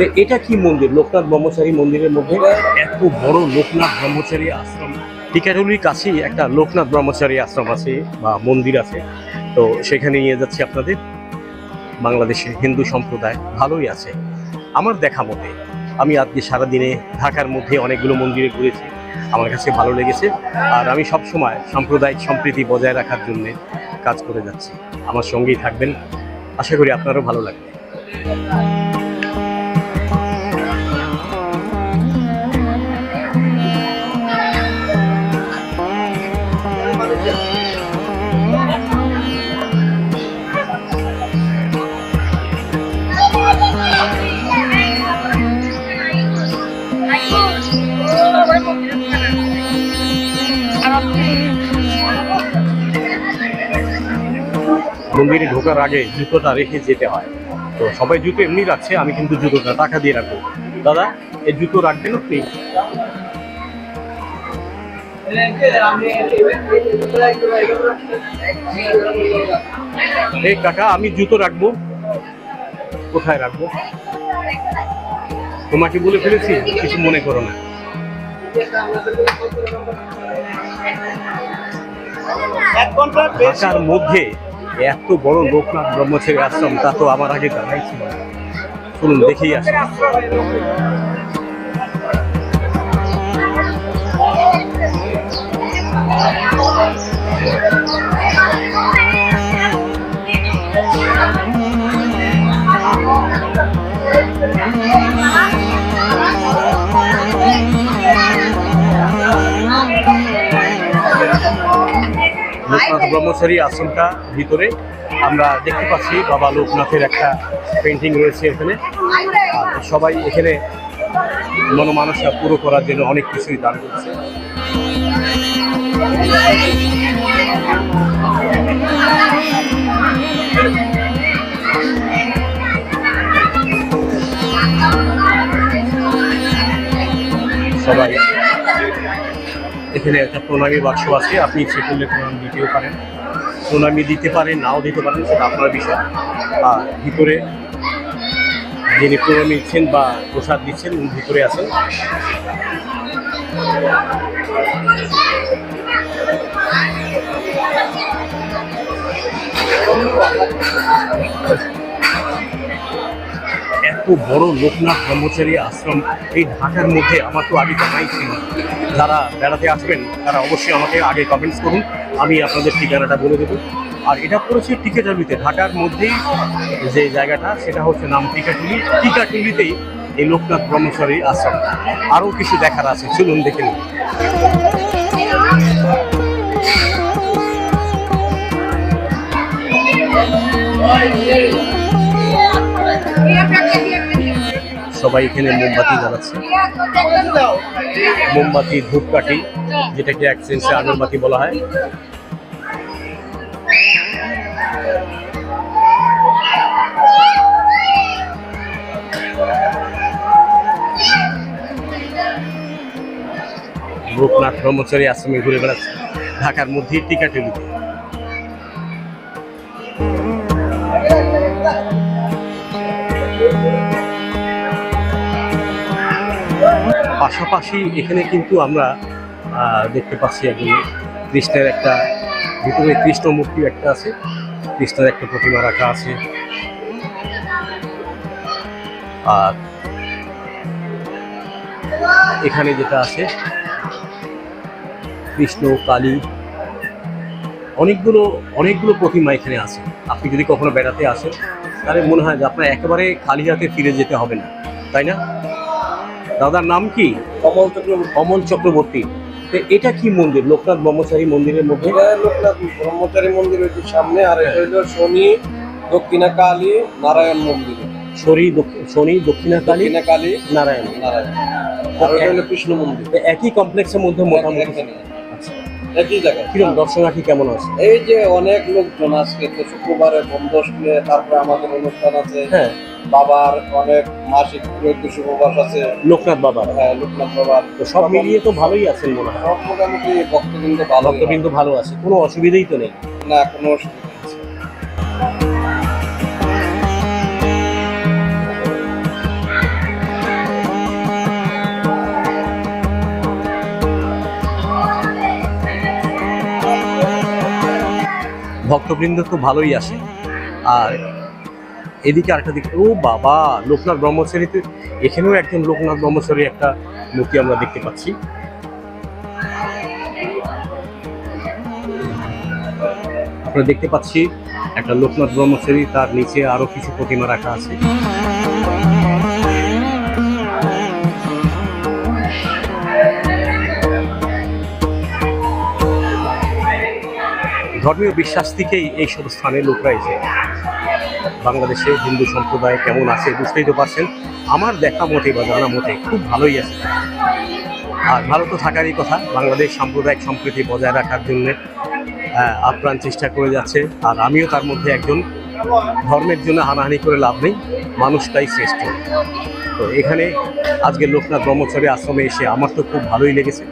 তো এটা কি মন্দির? লোকনাথ ব্রহ্মচারী মন্দিরের মধ্যে এত বড় লোকনাথ ব্রহ্মচারী আশ্রম? টিকাটুলির কাছেই একটা লোকনাথ ব্রহ্মচারী আশ্রম আছে বা মন্দির আছে। তো সেখানে নিয়ে যাচ্ছি আপনাদের। বাংলাদেশে হিন্দু সম্প্রদায় ভালোই আছে। আমার দেখা মতে, আমি আজকে সারাদিনে ঢাকার মধ্যে অনেকগুলো মন্দিরে ঘুরেছি। আমার কাছে ভালো লেগেছে। আর আমি সব সময় সাম্প্রদায়িক সম্প্রীতি বজায় রাখার জন্য কাজ করে যাচ্ছি। আমার সঙ্গেই থাকবেন। আশা করি আপনারও ভালো লাগবে। মন্দিরে ঢোকার আগে জুতোটা রেখে যেতে হয়। তো সবাই জুতো এমনি রাখছে আমি কিন্তু জুতোটা টাকা দিয়ে রাখব। দাদা এই জুতো রাখবেন আপনি? এই কাকা আমি জুতো রাখব। কোথায় রাখব? তোমাকে বলে ফেলেছি কিছু মনে করো না। ঢাকার মধ্যে এত বড় লোকনাথ ব্রহ্মচারী আশ্রম তা তো আমার আগে জানাই ছিল শুনুন দেখেই আসুন ব্রহ্মচারী আশ্রমটা ভিতরে আমরা দেখতে পাচ্ছি বাবা লোকনাথের একটা পেন্টিং রয়েছে এখানে। সবাই এখানে মনোমানসা পুরো করার জন্য অনেক কিছুই দান করছে। সবাই এখানে একটা প্রণামী বাক্স আছে, আপনি ইচ্ছে করলে প্রণাম দিতেও পারেন। প্রণামী দিতে পারেন, নাও দিতে পারেন, সেটা আপনার বিষয়। আর ভিতরে যিনি প্রণামী দিচ্ছেন বা প্রসাদ দিচ্ছেন, উনি ভিতরে আছেন। এত বড় লোকনাথ ব্রহ্মচারী আশ্রম এই ঢাকার মধ্যে আমার তো আগে জানাই ছিল। যারা বেড়াতে আসবেন, তারা অবশ্যই আমাকে আগে কমেন্টস করুন। আমি আপনাদের ঠিকানাটা বলে দেবো। আর এটা পড়েছে টিকাটুলিতে। ঢাকার মধ্যেই যে জায়গাটা, সেটা হচ্ছে নাম টিকাটুলি। টিকাটুলিতেই এই লোকনাথ ব্রহ্মচারী আশ্রম। আরও কিছু দেখার আছে, চলুন দেখে নিন সবাই এখানে মোমবাতি জ্বালাচ্ছে। মোমবাতি, ধূপকাঠি, যেটাকে এক সেন্সে আগরবাতি বলা হয়। রূপনাথ ব্রহ্মচারী আশ্রমে ঘুরে বেড়াচ্ছে। ঢাকার মধ্যে টিকাটুলিতে পাশাপাশি এখানে কিন্তু আমরা দেখতে পাচ্ছি একজন কৃষ্ণের একটা ভিতরে কৃষ্ণ মূর্তি একটা আছে। কৃষ্ণের একটা প্রতিমা রাখা আছে। আর এখানে যেটা আছে, কৃষ্ণ, কালী, অনেকগুলো অনেকগুলো প্রতিমা এখানে আছে। আপনি যদি কখনো বেড়াতে আসেন, তাহলে মনে হয় যে আপনার একেবারে খালি হাতে ফিরে যেতে হবে না। তাই না? দাদার নাম কি? কমল চক্রবর্তী। অমল চক্রবর্তী। তো এটা কি মন্দির? লোকনাথ ব্রহ্মচারী মন্দিরের মধ্যে? লোকনাথ ব্রহ্মচারী মন্দির হচ্ছে সামনে আর এটা হইল শনি দক্ষিণা কালী নারায়ণ মন্দির। শনি শনি দক্ষিণা কালী কালী নারায়ণ। নারায়ণ আর হলো কৃষ্ণ মন্দির। একই কমপ্লেক্সের মধ্যে মোটামুটি আচ্ছা। একই জায়গায়। কীরকম দর্শনার্থী কেমন আছে? এই যে অনেক লোকজন আজকে তো শুক্রবারে বন্ধ তারপরে আমাদের অনুষ্ঠান আছে। হ্যাঁ। বাবার অনেক মাসিক উপবাস আছে। লোকনাথ বাবার? হ্যাঁ লোকনাথ বাবার। তো সব মিলিয়ে তো ভালোই আছেন মনে হয়। সব মোটামুটি ভক্তবৃন্দ ভালো ভক্তবৃন্দ ভালো আছে কোনো অসুবিধেই তো নেই। না কোনো ভক্তবৃন্দ তো ভালোই আছে। আর এদিকে আরেকটা দিকে ও বাবা, লোকনাথ ব্রহ্মচারীতে, এখানেও একজন লোকনাথ ব্রহ্মচারী একটা মূর্তি আমরা দেখতে পাচ্ছি। আমরা দেখতে পাচ্ছি একটা লোকনাথ ব্রহ্মচারী, তার নিচে আরও কিছু প্রতিমা রাখা আছে। ধর্মীয় বিশ্বাস থেকেই এইসব স্থানে লোকরা এসে বাংলাদেশে হিন্দু সম্প্রদায় কেমন আছে বুঝতেই তো পারছেন। আমার দেখা মতে বা জানা মতে খুব ভালোই আছে। আর ভালো তো থাকারই কথা, বাংলাদেশ সাম্প্রদায়িক সম্প্রীতি বজায় রাখার জন্য আপ্রাণ চেষ্টা করে যাচ্ছে। আর আমিও তার মধ্যে একজন। ধর্মের জন্য হানাহানি করে লাভ নেই, মানুষটাই শ্রেষ্ঠ। তো এখানে আজকে লোকনাথ ব্রহ্মচারী আশ্রমে এসে আমার তো খুব ভালোই লেগেছে।